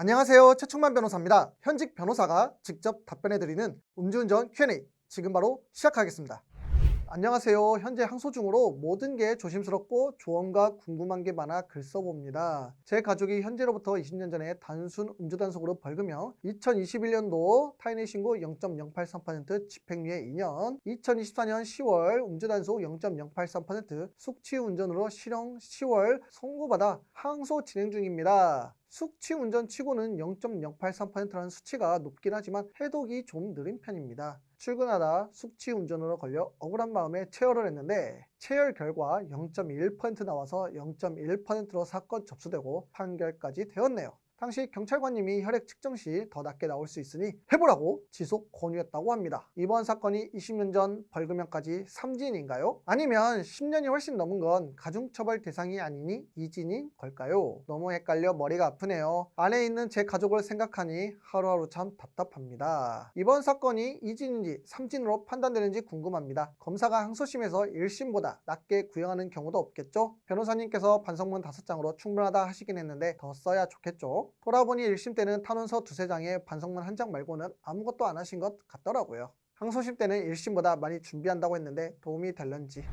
안녕하세요. 최충만 변호사입니다. 현직 변호사가 직접 답변해드리는 음주운전 Q&A 지금 바로 시작하겠습니다. 안녕하세요. 현재 항소 중으로 모든 게 조심스럽고 조언과 궁금한 게 많아 글 써봅니다. 제 가족이 현재로부터 20년 전에 단순 음주단속으로 벌금형 2021년도 타인의 신고 0.083% 집행유예 2년 2024년 10월 음주단속 0.083% 숙취운전으로 실형 10월 선고받아 항소 진행 중입니다. 숙취 운전 치고는 0.083%라는 수치가 높긴 하지만 해독이 좀 느린 편입니다. 출근하다 숙취 운전으로 걸려 억울한 마음에 체열을 했는데 체열 결과 0.1% 나와서 0.1%로 사건 접수되고 판결까지 되었네요. 당시 경찰관님이 혈액 측정 시 더 낮게 나올 수 있으니 해보라고 지속 권유했다고 합니다. 이번 사건이 20년 전 벌금형까지 3진인가요? 아니면 10년이 훨씬 넘은 건 가중처벌 대상이 아니니 2진인 걸까요? 너무 헷갈려 머리가 아프네요. 안에 있는 제 가족을 생각하니 하루하루 참 답답합니다. 이번 사건이 2진인지 3진으로 판단되는지 궁금합니다. 검사가 항소심에서 1심보다 낮게 구형하는 경우도 없겠죠? 변호사님께서 반성문 5장으로 충분하다 하시긴 했는데 더 써야 좋겠죠? 돌아보니 1심 때는 탄원서 두세 장에 반성문 한 장 말고는 아무것도 안 하신 것 같더라고요. 항소심 때는 1심보다 많이 준비한다고 했는데 도움이 될런지.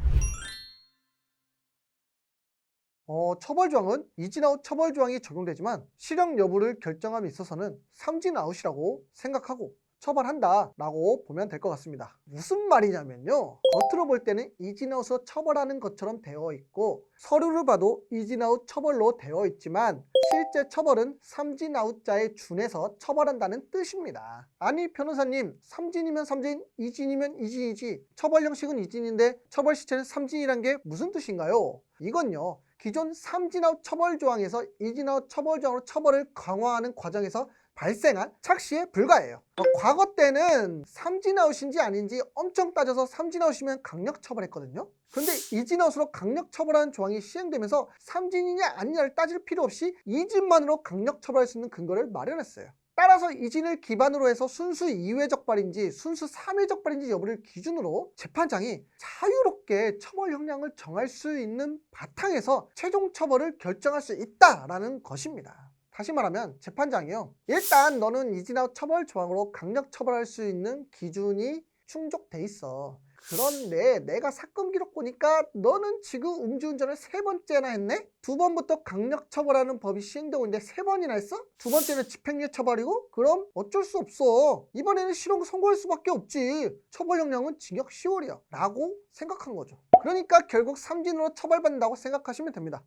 어, 처벌조항은 이진아웃 처벌조항이 적용되지만 실형 여부를 결정함에 있어서는 삼진아웃이라고 생각하고 처벌한다 라고 보면 될 것 같습니다. 무슨 말이냐면요. 겉으로 볼 때는 이진아웃으로 처벌하는 것처럼 되어 있고 서류를 봐도 이진아웃 처벌로 되어 있지만 실제 처벌은 삼진 아웃자에 준해서 처벌한다는 뜻입니다. 아니 변호사님 삼진이면 삼진, 이진이면 이진이지 처벌 형식은 이진인데 처벌 시체는 삼진이란 게 무슨 뜻인가요? 이건요. 기존 삼진아웃 처벌 조항에서 이진아웃 처벌 조항으로 처벌을 강화하는 과정에서 발생한 착시에 불과해요. 어, 과거 때는 삼진아웃인지 아닌지 엄청 따져서 삼진아웃이면 강력 처벌했거든요. 근데 이진아웃으로 강력 처벌하는 조항이 시행되면서 삼진이냐 아니냐를 따질 필요 없이 이진만으로 강력 처벌할 수 있는 근거를 마련했어요. 따라서 이진을 기반으로 해서 순수 2회 적발인지 순수 3회 적발인지 여부를 기준으로 재판장이 자유롭게 처벌 형량을 정할 수 있는 바탕에서 최종 처벌을 결정할 수 있다라는 것입니다. 다시 말하면 재판장이요. 일단 너는 이진아웃 처벌 조항으로 강력 처벌할 수 있는 기준이 충족돼 있어. 그런데 내가 사건 기록 보니까 너는 지금 음주운전을 세 번째나 했네? 두 번부터 강력 처벌하는 법이 시행되고 있는데 세 번이나 했어? 두 번째는 집행유예 처벌이고? 그럼 어쩔 수 없어. 이번에는 실형 선고할 수밖에 없지. 처벌 형량은 징역 10월이야. 라고 생각한 거죠. 그러니까 결국 삼진으로 처벌받는다고 생각하시면 됩니다.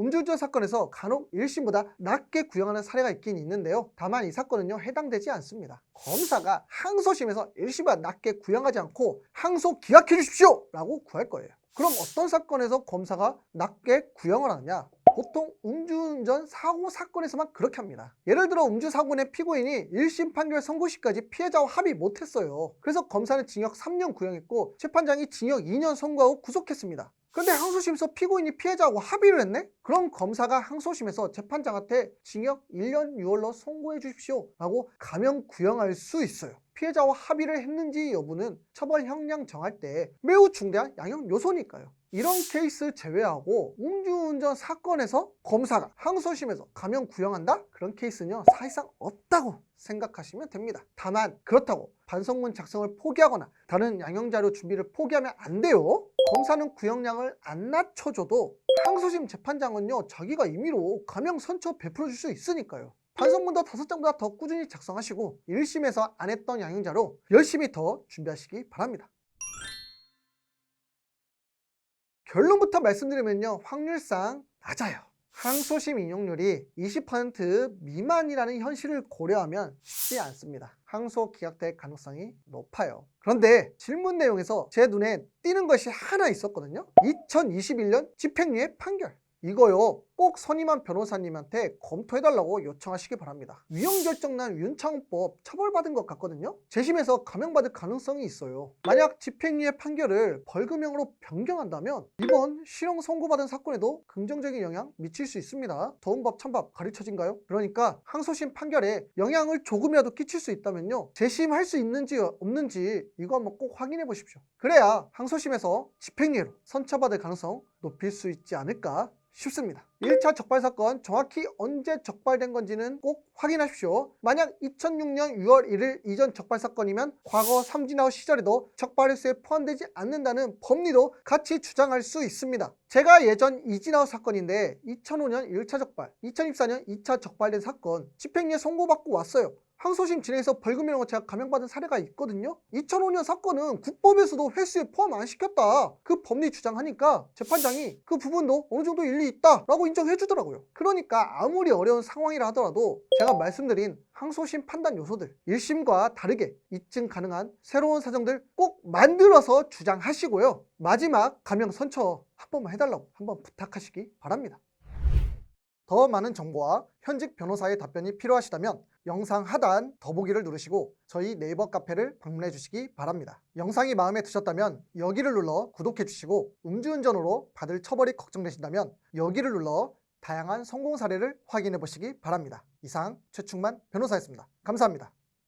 음주운전 사건에서 간혹 1심보다 낮게 구형하는 사례가 있긴 있는데요. 다만 이 사건은요 해당되지 않습니다. 검사가 항소심에서 1심보다 낮게 구형하지 않고 항소 기각해 주십시오 라고 구할 거예요. 그럼 어떤 사건에서 검사가 낮게 구형을 하느냐? 보통 음주운전 사고 사건에서만 그렇게 합니다. 예를 들어 음주사고 내 피고인이 1심 판결 선고 시까지 피해자와 합의 못했어요. 그래서 검사는 징역 3년 구형했고 재판장이 징역 2년 선고하고 구속했습니다. 근데 항소심에서 피고인이 피해자하고 합의를 했네? 그럼 검사가 항소심에서 재판장한테 징역 1년 6월로 선고해 주십시오 라고 감형 구형할 수 있어요. 피해자와 합의를 했는지 여부는 처벌 형량 정할 때 매우 중대한 양형 요소니까요. 이런 케이스 제외하고 음주운전 사건에서 검사가 항소심에서 감형 구형한다? 그런 케이스는요 사실상 없다고 생각하시면 됩니다. 다만 그렇다고 반성문 작성을 포기하거나 다른 양형자료 준비를 포기하면 안 돼요. 검사는 구형량을 안 낮춰줘도 항소심 재판장은요 자기가 임의로 감형 선처 베풀어 줄 수 있으니까요. 반성문도 다섯 장보다 더 꾸준히 작성하시고 1심에서 안 했던 양형자료 열심히 더 준비하시기 바랍니다. 결론부터 말씀드리면요 확률상 낮아요. 항소심 인용률이 20% 미만이라는 현실을 고려하면 쉽지 않습니다. 항소 기각될 가능성이 높아요. 그런데 질문 내용에서 제 눈에 띄는 것이 하나 있었거든요. 2021년 집행유예 판결. 이거요 꼭 선임한 변호사님한테 검토해달라고 요청하시기 바랍니다. 위헌 결정난 윤창호법 처벌받은 것 같거든요. 재심에서 감형받을 가능성이 있어요. 만약 집행유예 판결을 벌금형으로 변경한다면 이번 실형 선고받은 사건에도 긍정적인 영향 미칠 수 있습니다. 더운 법 찬밥 가르쳐진가요? 그러니까 항소심 판결에 영향을 조금이라도 끼칠 수 있다면요. 재심할 수 있는지 없는지 이거 한번 꼭 확인해 보십시오. 그래야 항소심에서 집행유예로 선처받을 가능성 높일 수 있지 않을까 싶습니다. 1차 적발 사건 정확히 언제 적발된 건지는 꼭 확인하십시오. 만약 2006년 6월 1일 이전 적발 사건이면 과거 삼진아웃 시절에도 적발 횟수에 포함되지 않는다는 법리도 같이 주장할 수 있습니다. 제가 예전 이진아웃 사건인데 2005년 1차 적발, 2024년 2차 적발된 사건 집행유예 선고받고 왔어요. 항소심 진행해서 벌금이라는 거 제가 감형받은 사례가 있거든요. 2005년 사건은 국법에서도 횟수에 포함 안 시켰다. 그 법리 주장하니까 재판장이 그 부분도 어느 정도 일리 있다 라고 인정해 주더라고요. 그러니까 아무리 어려운 상황이라 하더라도 제가 말씀드린 항소심 판단 요소들 1심과 다르게 입증 가능한 새로운 사정들 꼭 만들어서 주장하시고요. 마지막 감형 선처 한 번만 해달라고 한번 부탁하시기 바랍니다. 더 많은 정보와 현직 변호사의 답변이 필요하시다면 영상 하단 더보기를 누르시고 저희 네이버 카페를 방문해 주시기 바랍니다. 영상이 마음에 드셨다면 여기를 눌러 구독해 주시고 음주운전으로 받을 처벌이 걱정되신다면 여기를 눌러 다양한 성공 사례를 확인해 보시기 바랍니다. 이상 최충만 변호사였습니다. 감사합니다.